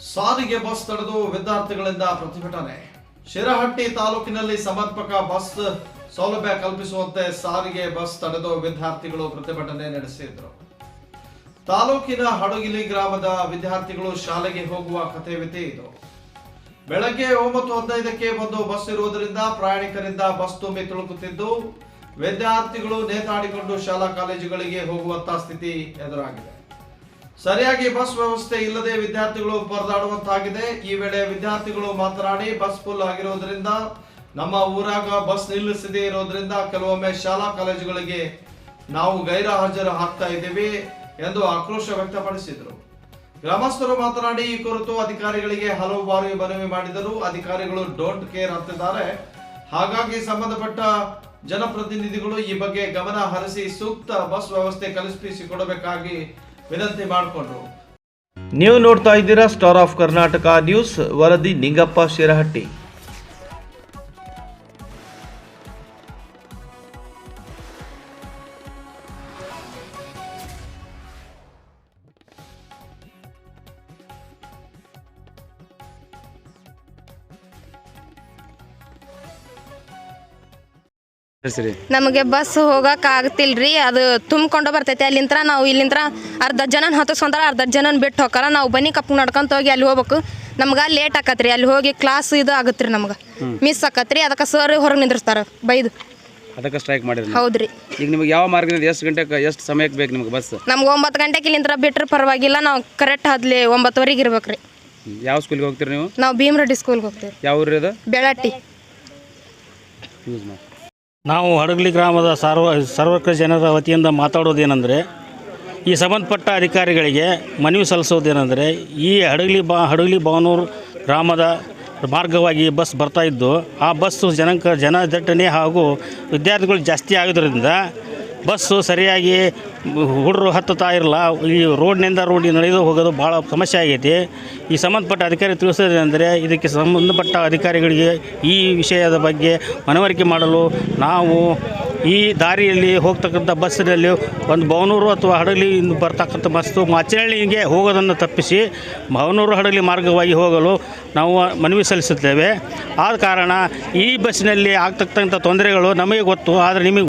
ಸಾರಿಗೆ ಬಸ್ ತಡೆದು ವಿದ್ಯಾರ್ಥಿಗಳಿಂದ ಪ್ರತಿಭಟನೆ. ಶಿರಹಟ್ಟಿ ತಾಲೂಕಿನಲ್ಲಿ ಸಮರ್ಪಕ ಬಸ್ ಸೌಲಭ್ಯ ಕಲ್ಪಿಸುವಂತೆ ಸಾರಿಗೆ ಬಸ್ ತಡೆದು ವಿದ್ಯಾರ್ಥಿಗಳು ಪ್ರತಿಭಟನೆ ನಡೆಸಿದ್ರು. ತಾಲೂಕಿನ ಹಡಗಿಲಿ ಗ್ರಾಮದ ವಿದ್ಯಾರ್ಥಿಗಳು ಶಾಲೆಗೆ ಹೋಗುವ ಕಥೆವಿತೆ ಇದು. ಬೆಳಗ್ಗೆ ಒಂಬತ್ತು ಹದಿನೈದಕ್ಕೆ ಒಂದು ಬಸ್ ಇರುವುದರಿಂದ ಪ್ರಯಾಣಿಕರಿಂದ ಬಸ್ ತುಂಬಿ ತುಳುಕುತ್ತಿದ್ದು, ವಿದ್ಯಾರ್ಥಿಗಳು ನೇತಾಡಿಕೊಂಡು ಶಾಲಾ ಕಾಲೇಜುಗಳಿಗೆ ಹೋಗುವಂತಹ ಸ್ಥಿತಿ ಎದುರಾಗಿದೆ. ಸರಿಯಾಗಿ ಬಸ್ ವ್ಯವಸ್ಥೆ ಇಲ್ಲದೆ ವಿದ್ಯಾರ್ಥಿಗಳು ಪರದಾಡುವಂತಾಗಿದೆ. ಈ ವೇಳೆ ವಿದ್ಯಾರ್ಥಿಗಳು ಮಾತನಾಡಿ, ಬಸ್ ಫುಲ್ ಆಗಿರೋದ್ರಿಂದ, ನಮ್ಮ ಊರಾಗ ಬಸ್ ನಿಲ್ಲಿಸದೇ ಇರೋದ್ರಿಂದ ಕೆಲವೊಮ್ಮೆ ಶಾಲಾ ಕಾಲೇಜುಗಳಿಗೆ ನಾವು ಗೈರ ಹಾಜರು ಹಾಕ್ತಾ ಇದ್ದೀವಿ ಎಂದು ಆಕ್ರೋಶ ವ್ಯಕ್ತಪಡಿಸಿದರು. ಗ್ರಾಮಸ್ಥರು ಮಾತನಾಡಿ, ಈ ಕುರಿತು ಅಧಿಕಾರಿಗಳಿಗೆ ಹಲವು ಬಾರಿ ಮನವಿ ಮಾಡಿದರೂ. ಅಧಿಕಾರಿಗಳು ಡೋಂಟ್ ಕೇರ್ ಅಂತಿದ್ದಾರೆ. ಹಾಗಾಗಿ ಸಂಬಂಧಪಟ್ಟ ಜನಪ್ರತಿನಿಧಿಗಳು ಈ ಬಗ್ಗೆ ಗಮನ ಹರಿಸಿ ಸೂಕ್ತ ಬಸ್ ವ್ಯವಸ್ಥೆ ಕಲ್ಪಿಸಿಕೊಡಬೇಕಾಗಿ ವಿನಂತಿ ಮಾಡಿಕೊಂಡ್ರು ನೀವು ನೋಡ್ತಾ ಇದ್ದೀರಾ ಸ್ಟಾರ್ ಆಫ್ ಕರ್ನಾಟಕ ನ್ಯೂಸ್ ವರದಿ ನಿಂಗಪ್ಪ ಶಿರಹಟ್ಟಿ. ಸರಿ ನಮಗೆ ಬಸ್ ಹೋಗಕ್ ಆಗ್ತಿಲ್ರಿ ಅದು ತುಂಬ್ಕೊಂಡು ಬರ್ತೈತಿ. ಅಲ್ಲಿಂತ್ರ ನಾವು ಇಲ್ಲಿಂತ್ರ ಅರ್ಧ ಜನನ ಹತ್ತಿಸ್ಕೊಂತಾರ ಅರ್ಧ ಜನನ ಬಿಟ್ಟು ಹೋಗಾರ ನಾವು ಬನ್ನಿ ಕಪ್ಪು ನಡ್ಕೊಂತ ಹೋಗಿ ಅಲ್ಲಿ ಹೋಗ್ಬೇಕು. ನಮ್ಗೆ ಲೇಟ್ ಆಕತ್ರಿ ಅಲ್ಲಿ ಹೋಗಿ ಕ್ಲಾಸ್ ಇದು ಆಗತ್ರಿ ನಮ್ಗೆ. ಮಿಸ್ ಆಕತ್ರಿ ಅದಕ್ಕೆ ಸರ್ ಹೊರಗೆ ನಿಂದಿರ್ತಾರ ಬೈದು. ಅದಕ್ಕೆ ಸ್ಟ್ರೈಕ್ ಮಾಡಿದ್ರಿ ಹೌದ್ರಿ. ಈಗ ನಿಮಗೆ ಯಾವ ಮಾರ್ಗದಿಂದ ಎಷ್ಟು ಗಂಟೆಗೆ ಎಷ್ಟು ಸಮಯಕ್ಕೆ ಬೇಕು ನಿಮ್ಗೆ ಬಸ್? ನಮ್ಗೆ ಒಂಬತ್ತು ಗಂಟೆಗೆ ಇಲ್ಲಿಂದ್ರ ಬಿಟ್ರೆ ಪರವಾಗಿಲ್ಲ ನಾವು ಕರೆಕ್ಟ್ ಅದ್ಲಿ ಒಂಬತ್ತುವರೆಗೆ ಇರ್ಬೇಕ್ರಿ. ಯಾವ ಸ್ಕೂಲ್ಗೆ ಹೋಗ್ತೀರಿ ನೀವು? ನಾವು ಭೀಮರೆಡ್ಡಿ ಸ್ಕೂಲ್ಗೆ ಹೋಗ್ತೀವಿ. ಯಾವ ಊರು ಅದು ಬೆಳಟ್ಟಿ. ಯೂಸ್ ಮಾಡಿ ನಾವು ಹಡಗಲಿ ಗ್ರಾಮದ ಸಾರ್ವ ಸರ್ವಕ ಜನರ ವತಿಯಿಂದ ಮಾತಾಡೋದೇನೆಂದರೆ, ಈ ಸಂಬಂಧಪಟ್ಟ ಅಧಿಕಾರಿಗಳಿಗೆ ಮನವಿ ಸಲ್ಲಿಸೋದೇನೆಂದರೆ, ಈ ಹಡಗಲಿ ಬಾ, ಹಡಗಲಿ ಬಾನೂರು ಗ್ರಾಮದ ಮಾರ್ಗವಾಗಿ ಬಸ್ ಬರ್ತಾ ಇದ್ದು, ಆ ಬಸ್ಸು ಜನಕ ಜನ ದಟ್ಟಣೆ ಹಾಗೂ ವಿದ್ಯಾರ್ಥಿಗಳು ಜಾಸ್ತಿ ಆಗೋದ್ರಿಂದ ಬಸ್ಸು ಸರಿಯಾಗಿ ಹುಡುಗರು ಹತ್ತುತ್ತಾ ಇರಲ್ಲ, ಈ ರೋಡ್ನಿಂದ ರೋಡಿಗೆ ನಡೆದು ಹೋಗೋದು ಭಾಳ ಸಮಸ್ಯೆ ಆಗೈತಿ. ಈ ಸಂಬಂಧಪಟ್ಟ ಅಧಿಕಾರಿ ತಿಳಿಸೋದೇನೆಂದರೆ ಇದಕ್ಕೆ ಸಂಬಂಧಪಟ್ಟ ಅಧಿಕಾರಿಗಳಿಗೆ ಈ ವಿಷಯದ ಬಗ್ಗೆ ಮನವರಿಕೆ ಮಾಡಲು ನಾವು ಈ ದಾರಿಯಲ್ಲಿ ಹೋಗ್ತಕ್ಕಂಥ ಬಸ್ಸಿನಲ್ಲಿ ಒಂದು ಬವನೂರು ಅಥವಾ ಹಡಗಲಿ ಬರ್ತಕ್ಕಂಥ ಬಸ್ಸು ಮಾಚನಹಳ್ಳಿಗೆ ಹೋಗೋದನ್ನು ತಪ್ಪಿಸಿ ಬವನೂರು ಹಡಗಲಿ ಮಾರ್ಗವಾಗಿ ಹೋಗಲು ನಾವು ಮನವಿ ಸಲ್ಲಿಸುತ್ತೇವೆ. ಆದ ಕಾರಣ ಈ ಬಸ್ಸಿನಲ್ಲಿ ಆಗ್ತಕ್ಕಂಥ ತೊಂದರೆಗಳು ನಮಗೆ ಗೊತ್ತು, ಆದರೆ ನಿಮಗೆ